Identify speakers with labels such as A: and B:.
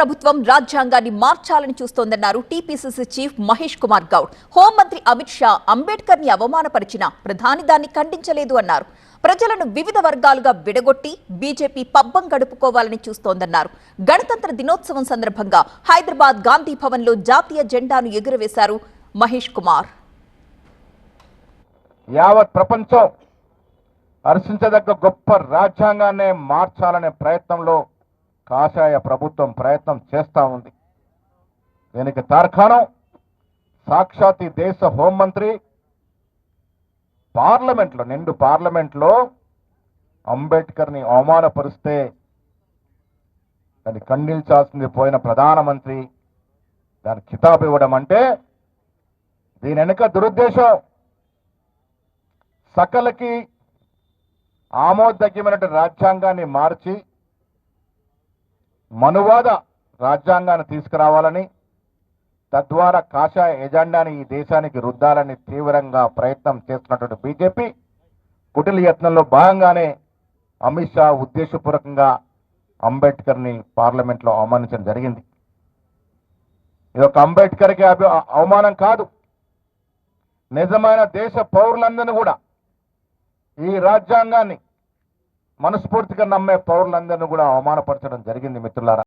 A: ప్రభుత్వం రాజ్యాంగాన్ని మార్చాలని చూస్తోందన్నారు టీపీసీసీ చీఫ్ మహేష్ కుమార్ గౌడ్. హోంమంత్రి అమిత్ షా అంబేద్కర్ని అవమానపరిచిన ప్రధాని దాన్ని ఖండించలేదు అన్నారు. ప్రజలను వివిధ వర్గాలుగా విడగొట్టి బీజేపీ పబ్బం గడుపుకోవాలని చూస్తోందన్నారు. గణతంత్ర దినోత్సవం సందర్భంగా హైదరాబాద్ గాంధీ భవన్లో జాతీయ జెండాను ఎగురవేశారు మహేష్ కుమార్.
B: యావత్ ప్రపంచం హర్షించదగ్గ గొప్ప రాజ్యాంగాన్నే మార్చాలనే ప్రయత్నంలో కాషాయ ప్రభుత్వం ప్రయత్నం చేస్తూ ఉంది. దీనికి తార్కాణం సాక్షాత్ దేశ హోంమంత్రి పార్లమెంట్లో నిండు పార్లమెంట్లో అంబేద్కర్ని అవమానపరిస్తే దాన్ని ఖండించాల్సింది పోయిన ప్రధానమంత్రి దాని కితాబు ఇవ్వడం అంటే దీని వెనుక దురుద్దేశం. సకలకి ఆమోదగ్యమైనటువంటి రాజ్యాంగాన్ని మార్చి మనువాద రాజ్యాంగాన్ని తీసుకురావాలని తద్వారా కాషాయ ఎజెండాని ఈ దేశానికి రుద్దాలని తీవ్రంగా ప్రయత్నం చేస్తున్నటువంటి బీజేపీ కుటిల యత్నంలో భాగంగానే అమిత్ షా ఉద్దేశపూర్వకంగా అంబేద్కర్ని పార్లమెంట్లో అవమానించడం జరిగింది. ఇది ఒక అంబేద్కర్కి అవమానం కాదు. నిజమైన దేశ పౌరులందరినీ కూడా ఈ రాజ్యాంగాన్ని మనస్ఫూర్తిగా నమ్మే పౌరులందరినీ కూడా అవమానపరచడం జరిగింది మిత్రులారా.